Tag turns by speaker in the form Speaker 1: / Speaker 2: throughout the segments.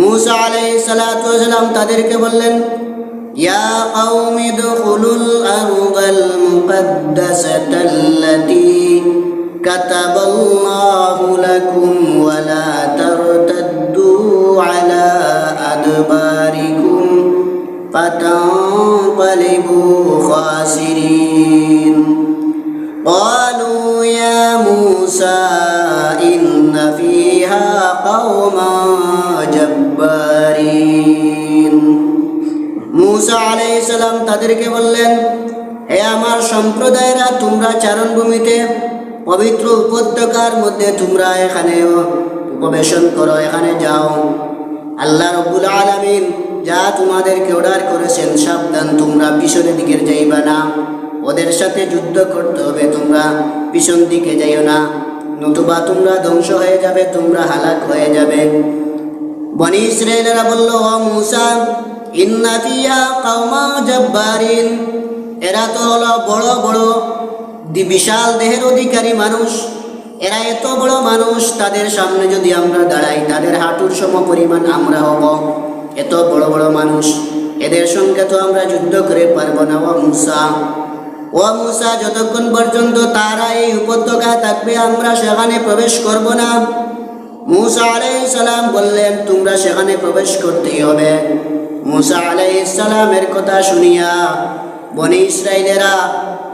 Speaker 1: মুসা আলাইসালাম তাদেরকে বললেন ইয়া قوم ادخلوا الأرض المقدسة التي كتب الله لكم ولا ترتدوا على أدباركم فتنقلبوا خاسرين قالوا يا موسى إن فيها قوما জব্বারিন মুসা আলাইহিস সালাম তাদেরকে বললেন হে আমার সম্প্রদায়েরা তোমরা চারণভূমিতে পবিত্র উপত্যকার মধ্যে তোমরা এখানে উপবেশন করো, এখানে যাও। আল্লাহ রব্বুল আলমিন যা তোমাদেরকে অর্ডার করেছেন সাবধান, তোমরা পিছনের দিকে যাইবা না। ওদের সাথে যুদ্ধ করতে হবে, তোমরা পিছন দিকে যাইও না। নতুবা তোমরা ধ্বংস হয়ে যাবে, তোমরা হালাক হয়ে যাবে। বনি ইসরায়েলেরা বলল, ও মুসা, ইন্না ফিয়া কাওমা জব্বারিন। এরা তো হলো বড় বড় দি- বিশাল দেহের অধিকারী মানুষ। এরা এত বড় মানুষ, তাদের সামনে যদি আমরা দাঁড়াই, তাদের হাঁটুর সম পরিমাণ আমরা হব। এত বড় বড় মানুষ। এদের সঙ্গে তো আমরা যুদ্ধ করে পারব না, ও মুসা। ও মুসা, যতক্ষণ পর্যন্ত তারা এই উপত্যকা থাকবে, আমরা সেখানে প্রবেশ করব না। মুসা সালাম বললেন, তোমরা সেখানে প্রবেশ করতেই হবে। মুসা সালামের কথা শুনিয়া বনি ইসরায়েলেরা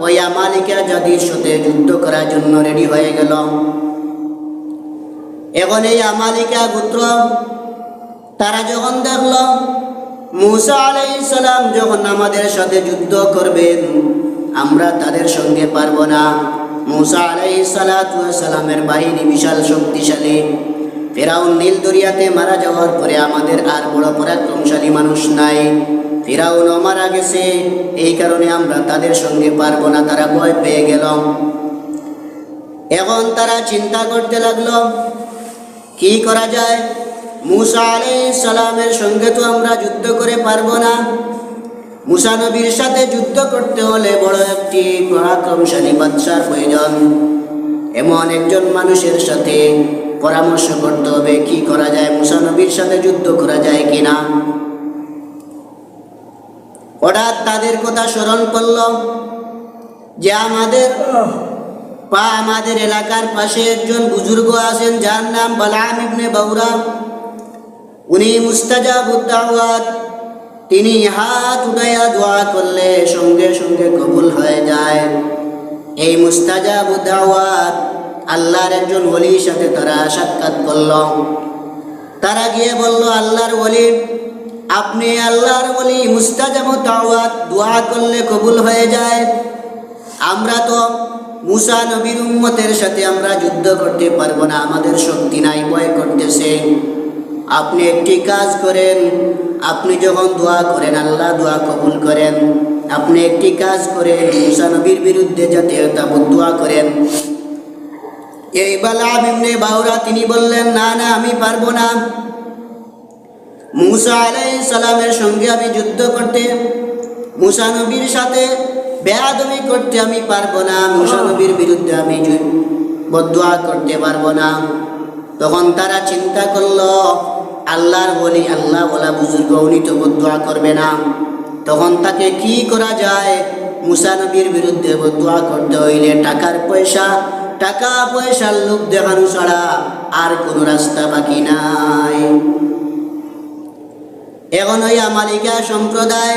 Speaker 1: ওই আমালিকা জাতির সাথে যুদ্ধ করার জন্য রেডি হয়ে গেল। এখন এই আমালিকা গোত্র তারা যখন দেখল, মুসা আলাইহিস সালাম যখন আমাদের সাথে যুদ্ধ করবেন, আমরা তাদের সঙ্গে পারব না। মুসা আলাইহিস সালামের বাহিনী বিশাল শক্তিশালী। ফেরাউন নীল দরিয়াতে মারা যাওয়ার পরে আমাদের আর বড় পরাক্রমশালী মানুষ নাই। ফেরাউনও মারা গেছে। এই কারণে আমরা তাদের সঙ্গে পারব না, তারা ভয় পেয়ে গেল। এখন তারা চিন্তা করতে লাগল, কি করা যায়? মুসা আলাইহিস সালামের সঙ্গে তো আমরা যুদ্ধ করে পারব না। মুসা নবীর সাথে যুদ্ধ করতে হলে বড় একটি পরাক্রমশালী বাচ্চার প্রয়োজন। এমন একজন মানুষের সাথে পরামর্শ করতে হবে, কি করা যায় মুসা নবীর সাথে যুদ্ধ করা যায় কিনা। হঠাৎ তাদের কথা স্মরণ করল যে আমাদের, পা আমাদের এলাকার পাশে একজন বুজুর্গ আছেন, যার নাম বালাম ইবনে বাউরা। উনি মুস্তাজা মুস্তাজাবুদ্দাওয়াত তিনি হাত উঠাইয়া দোয়া করলে সঙ্গে সঙ্গে কবুল হয়ে যায়। এই মুস্তাজা মুস্তাজাবুদ্দাওয়াত আল্লাহর একজন ওলির সাথে তারা সাক্ষাৎ করল। তারা গিয়ে বলল, আল্লাহর ওলি, আপনি আল্লাহর ওলি মুস্তাজাবুদ্দাওয়াত দোয়া করলে কবুল হয়ে যায়। আমরা তো মুসা নবীর উম্মতের সাথে আমরা যুদ্ধ করতে পারব না, আমাদের শক্তি নাই, ভয় করতেছে। আপনি একটি কাজ করেন, আপনি যখন দোয়া করেন, আল্লাহ দোয়া কবুল করেন। আপনি একটি কাজ করেন, মুসা নবীর বিরুদ্ধে যাতে তাবুত দোয়া করেন। এই বালা ইবনে বাউরা তিনি বললেন না না আমি পারব না। মুসা আলাইহিস সালামের সঙ্গে আমি যুদ্ধ করতে মুসা নবীর সাথে বেয়াদবি করতে আমি পারব না মুসা নবীর বিরুদ্ধে আমি বদুয়া করতে পারব না। তখন তারা চিন্তা করল আল্লাহর বলি আল্লাহ বলা বুজুর্গ উনি তো বদুয়া করবে না। তখন তাকে কি করা যায়? মুসা নবীর বিরুদ্ধে বদুয়া করতে হইলে টাকার পয়সা টাকা পয়সার লোক দেখানো ছাড়া আর কোনো রাস্তা বাকি নাই। এখন ওই আমালিকা সম্প্রদায়,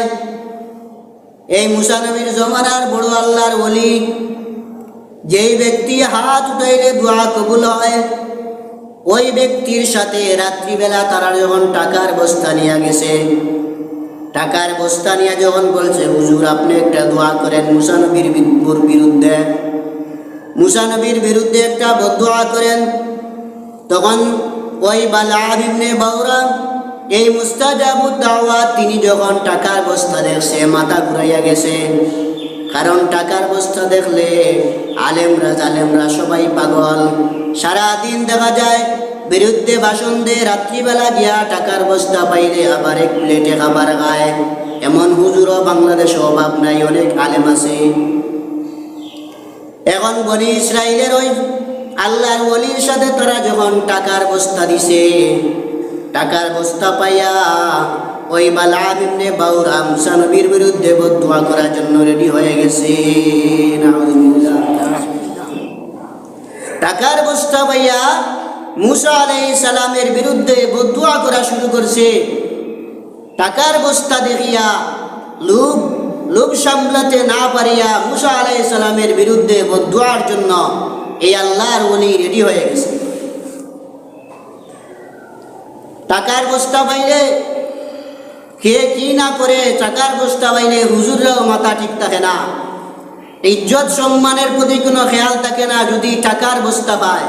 Speaker 1: এই মুসানবীর জমানার বড় আল্লাহর বলি যেই ব্যক্তি হাত উঠাইলে দোয়া কবুল হয়, ওই ব্যক্তির সাথে রাত্রিবেলা তারা যখন টাকার বস্তা নিয়ে গেছে, টাকার বস্তা নিয়ে যখন বলছে, হুজুর, আপনি একটা দোয়া করেন মুসানবীর বিরুদ্ধে। মুসানবীর বিরুদ্ধে একটা বদোয়া করেন। তখন ওই বালা ইবনে বাউরা এই মুস্তাজাবুদ দাওয়াত তিনি যখন টাকার বস্তা দেখছে, মাথা ঘুরাইয়া গেছে কারণ টাকার বস্তা দেখলে আলেমরা জালেমরা সবাই পাগল। সারা দিন দেখা যায়, বিরুদ্ধে ভাষণ দিয়ে রাত্রিবেলা গিয়া টাকার বস্তা পাইলে আবার এক প্লেটে খাবার খায়। এমন হুজুরও বাংলাদেশে অভাব নাই, অনেক আলেম আছে। এখন বনি ইসরায়েলের ওই আল্লাহর ওলির সাথে তারা যখন টাকার বস্তা দিছে, টাকার বস্তা পাইয়া ওই বালাম বাউরা মুসা বিরুদ্ধে বদুয়া করার জন্য রেডি হয়ে গেছে। টাকার বস্তা পাইয়া মুসা আলাইহিস সালামের বিরুদ্ধে বদুয়া করা শুরু করছে টাকার বস্তা দেখিয়া লোভ লোভ সামলাতে না পারিয়া মুসা আলাইহিস সালামের বিরুদ্ধে বদুয়ার জন্য এই আল্লাহর ওলি রেডি হয়ে গেছে। টাকার বস্তা পাইলে কে কি না করে টাকার বস্তা পাইলে হুজুররাও মাথা ঠিক থাকে না। ইজ্জত সম্মানের প্রতি কোনো খেয়াল থাকে না যদি টাকার বস্তা পায়।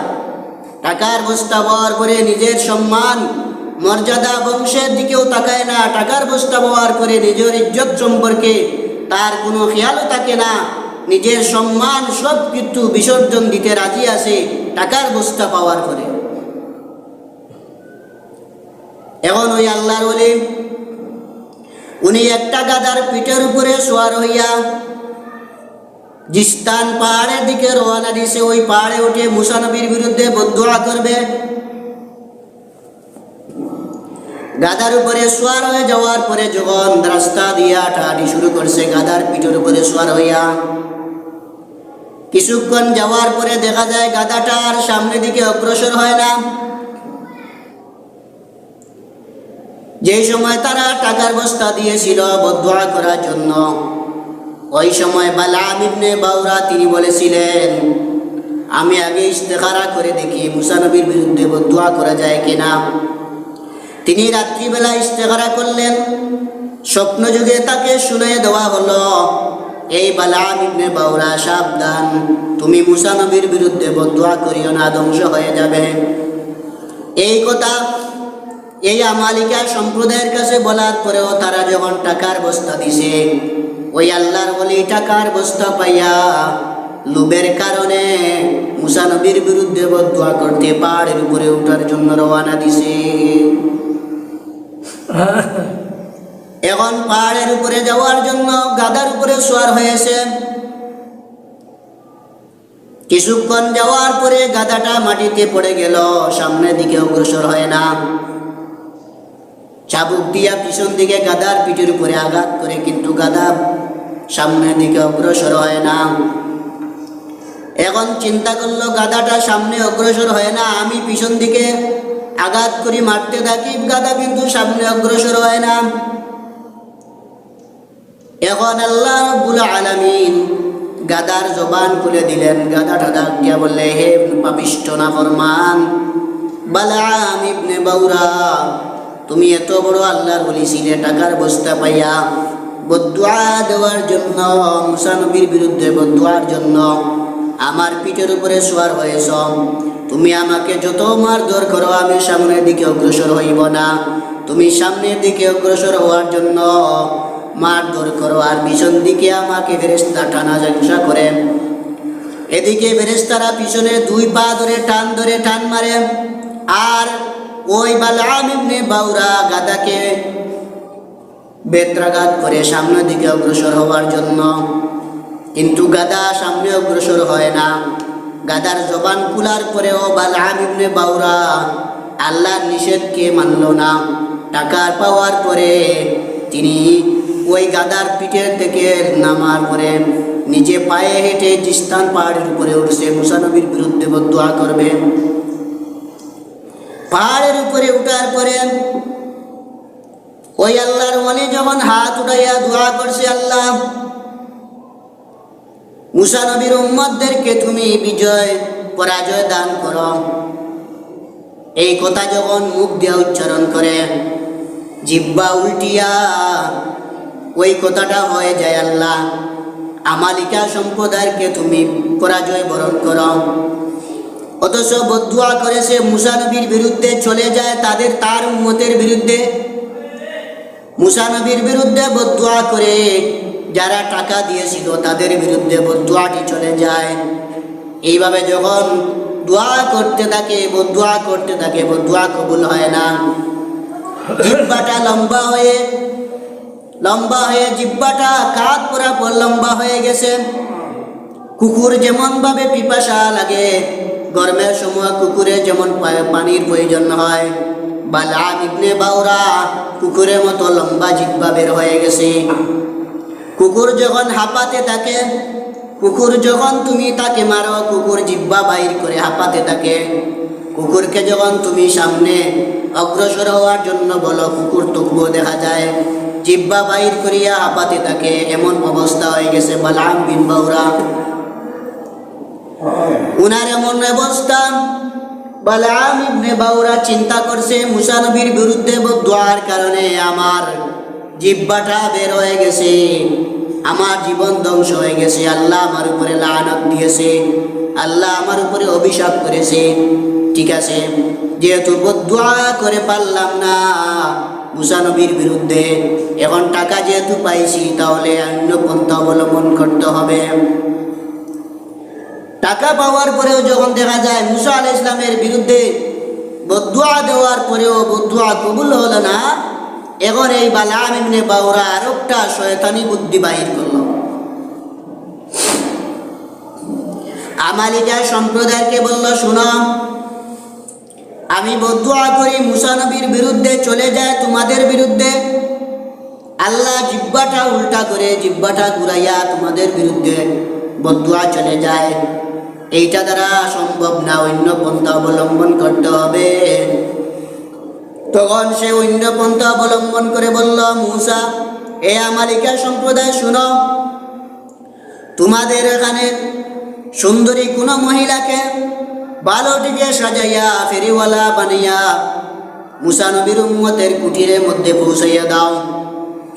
Speaker 1: টাকার বস্তা পাওয়ার পরে নিজের সম্মান, মর্যাদা বংশের দিকেও তাকায় না। টাকার বস্তা পাওয়ার পরে নিজের ইজ্জত সম্পর্কে তার কোনো খেয়ালও থাকে না। নিজের সম্মান সব কিছু বিসর্জন দিতে রাজি আছে টাকার বস্তা পাওয়ার পরে। এখন ওই আল্লাহর বলে উনি একটা গাদার পিঠের উপরে শোয়ার হইয়া জিস্তান পাহাড়ের দিকে রওনা দিছে। ওই পাহাড়ে উঠে মুসানবীর বিরুদ্ধে বদুয়া করবে। গাদার উপরে সোয়ার হয়ে যাওয়ার পরে যখন রাস্তা দিয়ে হাঁটাহাঁটি শুরু করছে গাদার পিঠের উপরে সোয়ার হইয়া কিছুক্ষণ যাওয়ার পরে দেখা যায় গাদাটা আর সামনের দিকে অগ্রসর হয় না। যেই সময় তারা টাকার বস্তা দিয়েছিল বদুয়া করার জন্য, ওই সময় বালাম ইবনে বাউরা তিনি বলেছিলেন, আমি আগে ইস্তেখারা করে দেখি মুসানবীর বিরুদ্ধে বদুয়া করা যায় কিনা? তিনি রাত্রিবেলা ইস্তেখারা করলেন। স্বপ্ন যুগে তাকে শুনে দেওয়া হলো, এই বালাম ইবনে বাউরা সাবধান। তুমি মুসানবীর বিরুদ্ধে বদুয়া করিও না, ধ্বংস হয়ে যাবে। এই কথা এই আমালিকা সম্প্রদায়ের কাছে বলার পরেও তারা যখন টাকার বস্তা দিছে, ওই আল্লাহর বলি টাকার বস্তা পাইয়া লোভের কারণে মুসা নবীর বিরুদ্ধে বদুয়া করতে পাহাড়ের উপরে ওঠার জন্য রওনা দিছে। এখন পাহাড়ের উপরে যাওয়ার জন্য গাদার উপরে সোয়ার হয়েছে। কিছুক্ষণ যাওয়ার পরে গাদাটা মাটিতে পড়ে গেল সামনের দিকে অগ্রসর হয় না। চাবুক দিয়া পিছন দিকে গাদার পিঠের উপরে আঘাত করে, কিন্তু গাদা সামনের দিকে অগ্রসর হয় না। এখন চিন্তা করল, গাদাটা সামনে অগ্রসর হয় না, আমি পিছন দিকে আঘাত করি, মারতে থাকি গাদা কিন্তু সামনে অগ্রসর হয় না। এখন আল্লাহ রব্বুল আলামিন গাদার জবান খুলে দিলেন। গাদা ডাক দিয়া বললে, হে পাপিষ্ট না ফরমান বালাম ইবনে বাউরা, তুমি এত বড় আল্লাহর বলি ছিলে টাকার বস্তা পাইয়া বদুয়া দেওয়ার জন্য, মুসা নবীর বিরুদ্ধে বদুয়ার জন্য আমার পিঠের উপরে শোয়ার হয়েছ। তুমি আমাকে যত মারধর করো, আমি সামনের দিকে অগ্রসর হইব না। তুমি সামনের দিকে অগ্রসর হওয়ার জন্য মারধর করো আর পিছন দিকে আমাকে ফেরেস্তা টানা জাংসা করে এদিকে ফেরেস্তারা পিছনে দুই পা ধরে টান ধরে টান মারে। আর ওই বালাম ইবনে বাউরা গাদাকে বেত্রাঘাত করে সামনের দিকে অগ্রসর হওয়ার জন্য। কিন্তু গাদা সামনে অগ্রসর হয় না। গাদার জবান কুলার পরেও বালাম ইবনে বাউরা আল্লাহর নিষেধকে মানল না। টাকার পাওয়ার পরে তিনি ওই গাদার পিঠের থেকে নামার পরে নিজে পায়ে হেঁটে জিস্তান পাহাড়ের উপরে উঠছে। মুসানবীর বিরুদ্ধে বদুয়া করবে। পাহাড়ের উপরে উঠার পরে ওই আল্লাহর ওয়ালি যখন হাত উঠাইয়া দোয়া করছে আল্লাহ মুসা নবীর উম্মতদেরকে তুমি বিজয়, পরাজয় দান করো। এই কথা যখন মুখ দিয়ে উচ্চারণ করে, জিব্বা উল্টিয়া, ওই কথাটা হয়ে যায় আল্লাহ, আমালিকা সম্প্রদায়কে তুমি পরাজয় বরণ করো। অথচ বদুয়া করেছে মুসা নবীর বিরুদ্ধে চলে যায়, তাদের তার উম্মতের বিরুদ্ধে। মুসানবীর বিরুদ্ধে বদুয়া করে যারা টাকা দিয়েছিল তাদের বিরুদ্ধে বদুয়াটি চলে যায়। এইভাবে যখন দোয়া করতে থাকে, বদুয়া করতে থাকে, বদুয়া কবুল হয় না। জিব্বাটা লম্বা হয়ে লম্বা হয়ে জিব্বাটা কাত বরাবর লম্বা হয়ে গেছে। কুকুর যেমন ভাবে পিপাসা লাগে, গরমের সময় কুকুরে যেমন পানির প্রয়োজন হয়। বালাম ইবনে বাউরা কুকুরের মতো লম্বা জিব্বা বের হয়ে গেছে। কুকুর যখন হাঁপাতে থাকে, কুকুর যখন তুমি তাকে মারো, কুকুর জিব্বা বাইর করে হাঁপাতে থাকে। কুকুরকে যখন তুমি সামনে অগ্রসর হওয়ার জন্য বলো, কুকুর তবুও দেখা যায় জিব্বা বাইর করিয়া হাঁপাতে থাকে। এমন অবস্থা হয়ে গেছে, বালাম বিন বাউরা। উনার এমন অবস্থা, বালাম ইবনে বাউরা চিন্তা করছে, মুসা নবীর বিরুদ্ধে দোয়ার কারণে আমার জিব্বাটা বের হয়ে গেছে। আমার জীবন ধ্বংস হয়ে গেছে। আল্লাহ আমার উপরে লানত দিয়েছে। আল্লাহ আমার উপরে অভিশাপ করেছে। ঠিক আছে? যেহেতু বদুয়া করে পারলাম না মুসা নবীর বিরুদ্ধে। এখন টাকা যেহেতু পাইছি, তাহলে অন্য পন্থা অবলম্বন করতে হবে। টাকা পাওয়ার পরেও যখন দেখা যায় মুসা আল ইসলামের বিরুদ্ধে বদুয়া দেওয়ার পরেও বদুয়া কবুল হলো না এখন এই বালাম ইবনে বাউরা আর একটা শয়তানি বুদ্ধি বাহির করল। আমালিকা সম্প্রদায়কে বলল, শুনো, আমি বদুয়া করি মুসা নবীর বিরুদ্ধে, চলে যায় তোমাদের বিরুদ্ধে। আল্লাহ জিব্বাটা উল্টা করে জিব্বাটা ঘুরাইয়া তোমাদের বিরুদ্ধে বদুয়া চলে যায়। এইটা দ্বারা সম্ভব না, অন্য পন্থা অবলম্বন করতে হবে। তখন সে অন্য পন্থা অবলম্বন করে বলল, মুসা, এ আমালিকা সম্প্রদায় শুনো। তোমাদের এখানে সুন্দরী কোনো মহিলাকে বালোটিকে সাজাইয়া, ফেরিওয়ালা বানাইয়া মুসানবীর উম্মতের কুটিরের মধ্যে পৌঁছাইয়া দাও।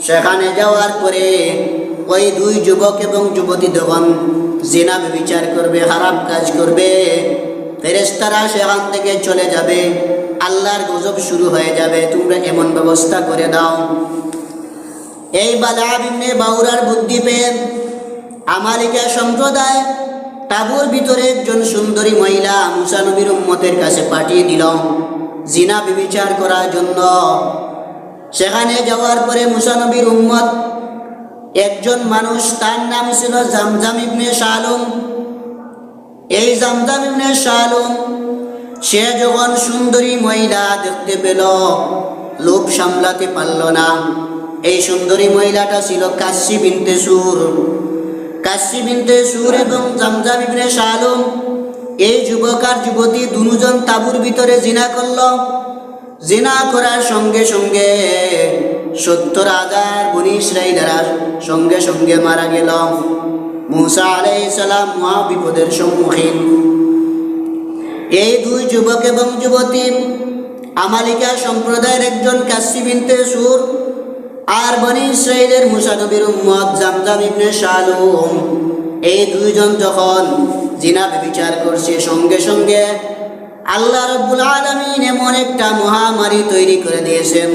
Speaker 1: সেখানে যাওয়ার পরে ওই দুই যুবক এবং যুবতী তখন জেনা বিচার করবে, খারাপ কাজ করবে। ফেরেস্তারা সেখান থেকে চলে যাবে। আল্লাহর গজব শুরু হয়ে যাবে, তোমরা এমন ব্যবস্থা করে দাও। এই বালা বিমনে বাউরার বুদ্ধি পেয়ে আমালিকা সম্প্রদায় তাবুর ভিতরে একজন সুন্দরী মহিলা মুসানবীর উম্মতের কাছে পাঠিয়ে দিল। জিনা বিবিচার করার জন্য। সেখানে যাওয়ার পরে মুসানবীর উম্মত একজন মানুষ, তার নাম ছিল জামজাম ইবনে শালুম। এই জামজাম ইবনে শালুম সে যখন সুন্দরী মহিলা দেখতে পেল, লোভ সামলাতে পারল না। এই সুন্দরী মহিলাটা ছিল কাশি বিনতে সুর। কাশি বিনতে সুর এবং জামজাম ইবনে শালুম। এই যুবক আর যুবতী দুজন তাবুর ভিতরে জিনা করল। জিনা করার সঙ্গে সঙ্গে সত্তর হাজার বনি ইসরাইলারা সঙ্গে সঙ্গে মারা গেল। মুসা আলাইহিস সালাম মহা বিপদের সম্মুখীন। এই দুই যুবক এবং যুবতী আমালিকা সম্প্রদায়ের একজন কাশি বিনতে সুর আর বনি ইসরাইলের মুসানবীর উম্মত জামজাম ইবনে শালুম। এই দুইজন যখন জিনা বিচার করছে, সঙ্গে সঙ্গে আল্লাহ রব্বুল আলমিন এমন একটা মহামারী তৈরি করে দিয়েছেন।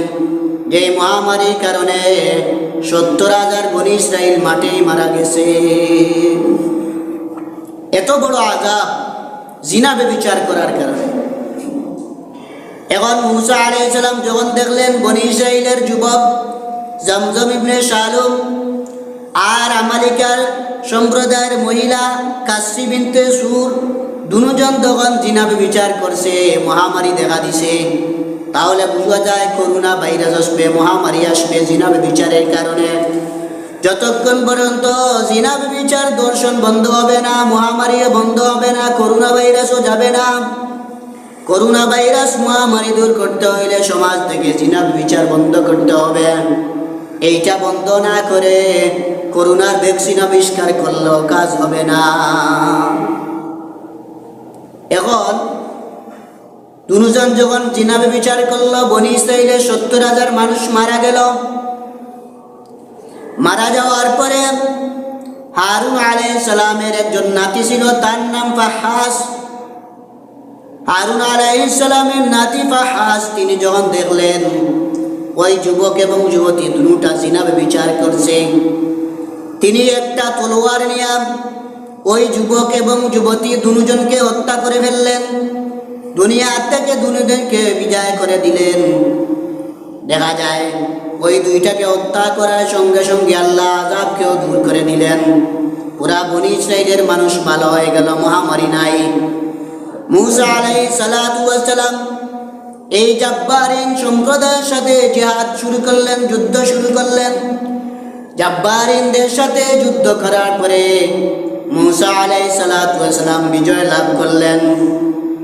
Speaker 1: যে মহামারীর কারণে সত্তর হাজার বনি ইসরাইল মাঠেই মারা গেছে। এত বড় আজাব। জিনা বিচার করার কারণে। এখন মুসা আলাইসালাম যখন দেখলেন বনি ইসরাইলের যুবক জমজম ইবনে শালুম আর আমালিকার সম্প্রদায়ের মহিলা কাশি বিনতে সুর, দুজন তখন জিনাবে বিচার করছে, মহামারী দেখা দিছে। তাহলে বোঝা যায় করোনা ভাইরাস আসবে, মহামারী আসবে জিনাবে বিচারের কারণে। যতক্ষণ পর্যন্ত জিনাবে বিচার দর্শন বন্ধ হবে না মহামারীও বন্ধ হবে না, করোনা ভাইরাসও যাবে না। করোনা ভাইরাস মহামারী দূর করতে হইলে সমাজ থেকে জিনাব বিচার বন্ধ করতে হবে। এইটা বন্ধ না করে করোনার ভ্যাকসিন আবিষ্কার করলেও কাজ হবে না। এখন দুজন যখন জিনাবে বিচার করল, বনি ইসরাইলে সত্তর হাজার মানুষ মারা গেল। মারা যাওয়ার পরে হারুন আলাই সালামের একজন নাতি ছিল, তার নাম ফাহাস। হারুন আলাইহিস সালামের নাতি ফাহাস, তিনি যখন দেখলেন ওই যুবক এবং যুবতী দুটা জিনাবে বিচার করছে, তিনি একটা তলোয়ার নিয়ে ওই যুবক এবং যুবতী দুজনকে হত্যা করে ফেললেন। দুনিয়া থেকে দুজনকে বিদায় করে দিলেন। দেখা যায় ওই দুইটাকে হত্যা করার সঙ্গে সঙ্গে আল্লাহ আজাবকেও দূর করে দিলেন। পুরা বনি ইসরাইলের মানুষ ভালো হয়ে গেল, মহামারী নাই। মুসা আলাই সালাম এই জাব্বারিন সম্প্রদায়ের সাথে জিহাদ শুরু করলেন, যুদ্ধ শুরু করলেন। জাব্বারিনদের সাথে যুদ্ধ করার পরে মুসা আলাই সালাম বিজয় লাভ করলেন।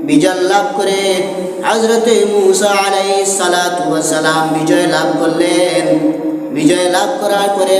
Speaker 1: বিজয় লাভ করে হজরতে মুসা আলাই সালাম বিজয় লাভ করলেন। বিজয় লাভ করার পরে